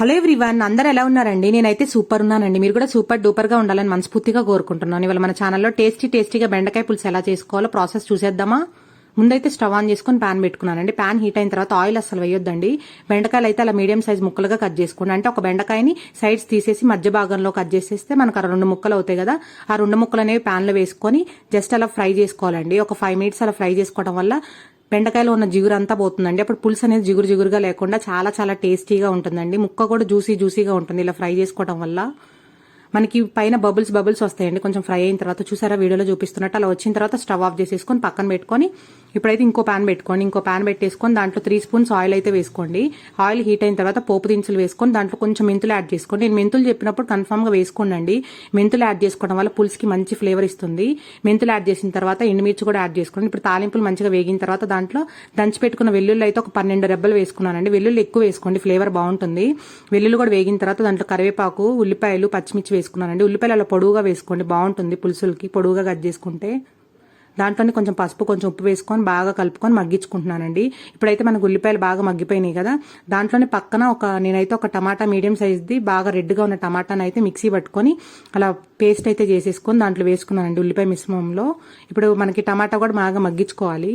Hello everyone అందరు ఎలా ఉన్నారండి? నేనైతే సూపర్ ఉన్నానండి. మీరు కూడా సూపర్ డూపర్గా ఉండాలని మనస్ఫూర్తిగా కోరుకుంటున్నాను. ఇవాళ మన ఛానల్లో టేస్టీ టేస్టీగా బెండకాయ పులుసు ఎలా చేసుకోవాలో ప్రాసెస్ చూసేద్దామా? ముందైతే స్టవ్ ఆన్ చేసుకుని ప్యాన్ పెట్టుకున్నానండి. ప్యాన్ హీట్ అయిన తర్వాత ఆయిల్ అసలు వేయొద్దండి. బెండకాయలు అయితే అలా మీడియం సైజ్ ముక్కలుగా కట్ చేసుకోండి. అంటే ఒక బెండకాయని సైడ్స్ తీసేసి మధ్య భాగంలో కట్ చేసేస్తే మనకు ఆ రెండు ముక్కలు అవుతాయి కదా. ఆ రెండు ముక్కలు అనేవి ప్యాన్లో వేసుకొని జస్ట్ అలా ఫ్రై చేసుకోవాలండి. ఒక ఫైవ్ మినిట్స్ అలా ఫ్రై చేసుకోవడం వల్ల బెండకాయలో ఉన్న జిగురు అంతా పోతుందండి. అప్పుడు పులుసు అనేది జిగురు జిగురుగా లేకుండా చాలా చాలా టేస్టీగా ఉంటుందండి. ముక్క కూడా జ్యూసీ జ్యూసీగా ఉంటుంది ఇలా ఫ్రై చేసుకోవడం వల్ల. మనకి పైన బబుల్స్ బబుల్స్ వస్తాయండి. కొంచెం ఫ్రై అయిన తర్వాత చూసారా వీడియోలో చూపిస్తున్నట్టు అలా వచ్చిన తర్వాత స్టవ్ ఆఫ్ చేసేసుకొని పక్కన పెట్టుకొని ఇప్పుడైతే ఇంకో ప్యాన్ పెట్టుకోండి. ఇంకో ప్యాన్ పెట్టేసుకొని దాంట్లో త్రీ స్పూన్స్ ఆయిల్ అయితే వేసుకోండి. ఆయిల్ హీట్ అయిన తర్వాత పోపు దినుసులు వేసుకొని దాంట్లో కొంచెం మెంతులు యాడ్ చేసుకోండి. నేను మెంతులు చెప్పినప్పుడు కన్ఫామ్గా వేసుకోండి మెంతులు యాడ్ చేసుకోవడం వల్ల పులుసుకి మంచి ఫ్లేవర్ ఇస్తుంది. మెంతులు యాడ్ చేసిన తర్వాత ఎండుమిర్చి కూడా యాడ్ చేసుకోండి. ఇప్పుడు తాలింపులు మంచిగా వేగిన తర్వాత దాంట్లో దంచి పెట్టుకున్న వెల్లుల్లి అయితే ఒక పన్నెండు రెబ్బలు వేసుకున్నానండి. వెల్లుల్లి ఎక్కువ వేసుకోండి. ఫ్లేవర్ బాగుంటుంది. వెల్లుల్లి కూడా వేగిన తర్వాత దాంట్లో కరివేపాకు ఉల్లిపాయలు పచ్చిమిర్చి వేసుకున్నానండి. ఉల్లిపాయలు అలా పొడుగుగా వేసుకోండి. బాగుంటుంది పులుసులకి. పొడుగుగా కట్ చేసుకుంటే. దాంట్లోనే కొంచెం పసుపు కొంచెం ఉప్పు వేసుకొని బాగా కలుపుకొని మగ్గించుకుంటున్నానండి. ఇప్పుడైతే మనకు ఉల్లిపాయలు బాగా మగ్గిపోయినాయి కదా. దాంట్లోనే పక్కన ఒక నేనైతే ఒక టమాటా మీడియం సైజ్ది బాగా రెడ్గా ఉన్న టమాటాని అయితే మిక్సీ పట్టుకొని అలా పేస్ట్ అయితే చేసేసుకొని దాంట్లో వేసుకున్నానండి ఉల్లిపాయ మిశ్రమంలో. ఇప్పుడు మనకి టమాటా కూడా బాగా మగ్గించుకోవాలి.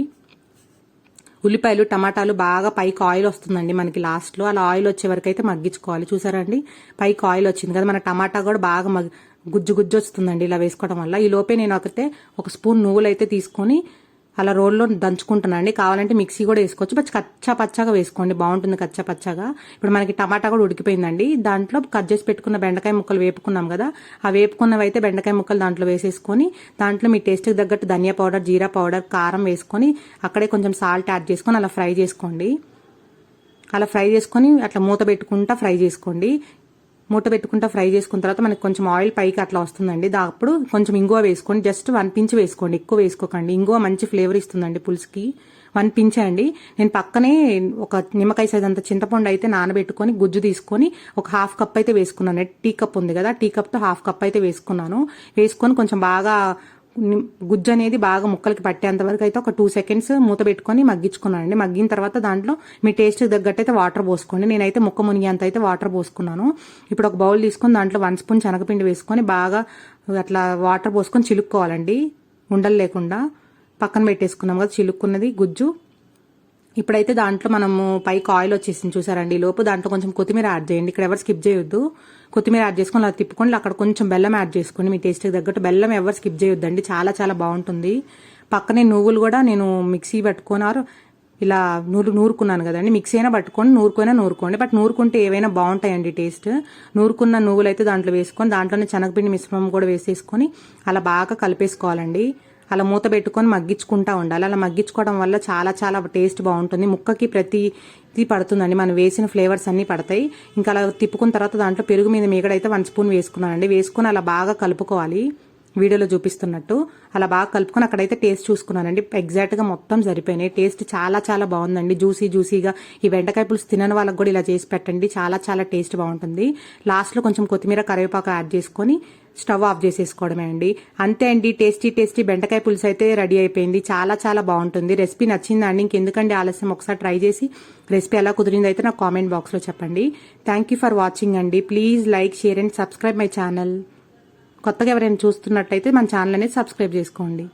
ఉల్లిపాయలు టమాటాలు బాగా పైకి ఆయిల్ వస్తుందండి మనకి లాస్ట్లో అలా ఆయిల్ వచ్చే వరకు అయితే మగ్గించుకోవాలి. చూసారండి పైకి ఆయిల్ వచ్చింది కదా మన టమాటా కూడా బాగా మగ్ గుజ్జు గుజ్జు వస్తుందండి ఇలా వేసుకోవడం వల్ల. ఈ లోపే నేను ఒకతే ఒక స్పూన్ నువ్వులు అయితే తీసుకొని అలా రోల్లో దంచుకుంటున్నాండి కావాలంటే మిక్సీ కూడా వేసుకోవచ్చు. బట్ కచ్చా పచ్చాగా వేసుకోండి. బాగుంటుంది కచ్చా పచ్చాగా. ఇప్పుడు మనకి టమాటా కూడా ఉడికిపోయిందండి. దాంట్లో కట్ చేసి పెట్టుకున్న బెండకాయ ముక్కలు వేపుకున్నాం కదా ఆ వేపుకున్నవి అయితే బెండకాయ ముక్కలు దాంట్లో వేసేసుకొని దాంట్లో మీ టేస్ట్కి తగ్గట్టు ధనియా పౌడర్ జీరా పౌడర్ కారం వేసుకొని అక్కడే కొంచెం సాల్ట్ యాడ్ చేసుకొని అలా ఫ్రై చేసుకోండి. అలా ఫ్రై చేసుకొని అట్లా మూత పెట్టుకుంటా ఫ్రై చేసుకోండి. మూట పెట్టుకుంటా ఫ్రై చేసుకున్న తర్వాత మనకి కొంచెం ఆయిల్ పైకి అట్లా వస్తుందండి. అప్పుడు కొంచెం ఇంగువ వేసుకోండి. జస్ట్ వన్ పించ్ వేసుకోండి. ఎక్కువ వేసుకోకండి. ఇంగువ మంచి ఫ్లేవర్ ఇస్తుందండి పులుసుకి. వన్ పించ్ అండి. నేను పక్కనే ఒక నిమ్మకాయ సైజ్ అంత చింతపండు అయితే నానబెట్టుకొని గుజ్జు తీసుకొని ఒక హాఫ్ కప్ అయితే వేసుకున్నాను. టీ కప్ ఉంది కదా టీ కప్తో హాఫ్ కప్ అయితే వేసుకున్నాను. వేసుకొని కొంచెం బాగా గుజ్జు అనేది బాగా ముక్కలకి పట్టేంత వరకు అయితే ఒక టూ సెకండ్స్ మూత పెట్టుకొని మగ్గించుకున్నానండి. మగ్గిన తర్వాత దాంట్లో మీ టేస్ట్ తగ్గట్టు అయితే వాటర్ పోసుకోండి. నేనైతే ముక్క మునిగేంత అయితే వాటర్ పోసుకున్నాను. ఇప్పుడు ఒక బౌల్ తీసుకొని దాంట్లో వన్ స్పూన్ శనగపిండి వేసుకొని బాగా అట్లా వాటర్ పోసుకొని చిలుక్కోవాలండి. ఉండలు లేకుండా. పక్కన పెట్టేసుకున్నాం కదా చిలుక్కున్నది గుజ్జు. ఇప్పుడైతే దాంట్లో మనము పైకి ఆయిల్ వచ్చేసింది చూసారండి. లోపు దాంట్లో కొంచెం కొత్తిమీర యాడ్ చేయండి. ఇక్కడ ఎవరు స్కిప్ చేయొద్దు. కొత్తిమీర యాడ్ చేసుకొని అలా తిప్పుకొని అక్కడ కొంచెం బెల్లం యాడ్ చేసుకోండి మీ టేస్ట్కి తగ్గట్టు బెల్లం ఎవరు స్కిప్ చేయొద్దండి. చాలా చాలా బాగుంటుంది. పక్కనే నువ్వులు కూడా నేను మిక్సీ పెట్టుకున్నారు. ఇలా నూరు నూరుకున్నాను కదండి. మిక్సీ అయినా పట్టుకొని నూరుకైనా నూరుకోండి. బట్ నూరుకుంటే ఏవైనా బాగుంటాయండి టేస్ట్ నూరుకున్న నువ్వులు అయితే దాంట్లో వేసుకొని దాంట్లోనే శనగపిండి మిశ్రమం కూడా వేసేసుకొని అలా బాగా కలిపేసుకోవాలండి. అలా మూత పెట్టుకొని మగ్గించుకుంటా ఉండాలి. అలా మగ్గించుకోవడం వల్ల చాలా చాలా టేస్ట్ బాగుంటుంది. ముక్కకి ప్రతి ఇది పడుతుందండి. మనం వేసిన ఫ్లేవర్స్ అన్నీ పడతాయి. ఇంకా అలా తిప్పుకున్న తర్వాత దాంట్లో పెరుగు మీద మీగడైతే వన్ స్పూన్ వేసుకున్నానండి. వేసుకుని అలా బాగా కలుపుకోవాలి. వీడియోలో చూపిస్తున్నట్టు అలా బాగా కలుపుకొని అక్కడైతే టేస్ట్ చూసుకున్నానండి. ఎగ్జాక్ట్గా మొత్తం సరిపోయినాయి. టేస్ట్ చాలా చాలా బాగుందండి. జ్యూసీ జ్యూసీగా ఈ వెంటకాయ పులుసు తినని వాళ్ళకి కూడా ఇలా చేసి పెట్టండి. చాలా చాలా టేస్ట్ బాగుంటుంది. లాస్ట్లో కొంచెం కొత్తిమీర కరివేపాకు యాడ్ చేసుకొని స్టవ్ ఆఫ్ చేసేసుకోవడమే అండి. అంతే అండి. టేస్టీ టేస్టీ బెండకాయ పులుసు అయితే రెడీ అయిపోయింది. చాలా చాలా బాగుంటుంది. రెసిపీ నచ్చిందా అండి? ఇంకెందుకండి ఆలస్యం? ఒకసారి ట్రై చేసి రెసిపీ ఎలా కుదిరింది అయితే నాకు కామెంట్ బాక్స్లో చెప్పండి. థ్యాంక్ యూ ఫర్ వాచింగ్ అండి. Please like share and subscribe my channel కొత్తగా ఎవరైనా చూస్తున్నట్టయితే మన ఛానల్ అనేది సబ్స్క్రైబ్ చేసుకోండి.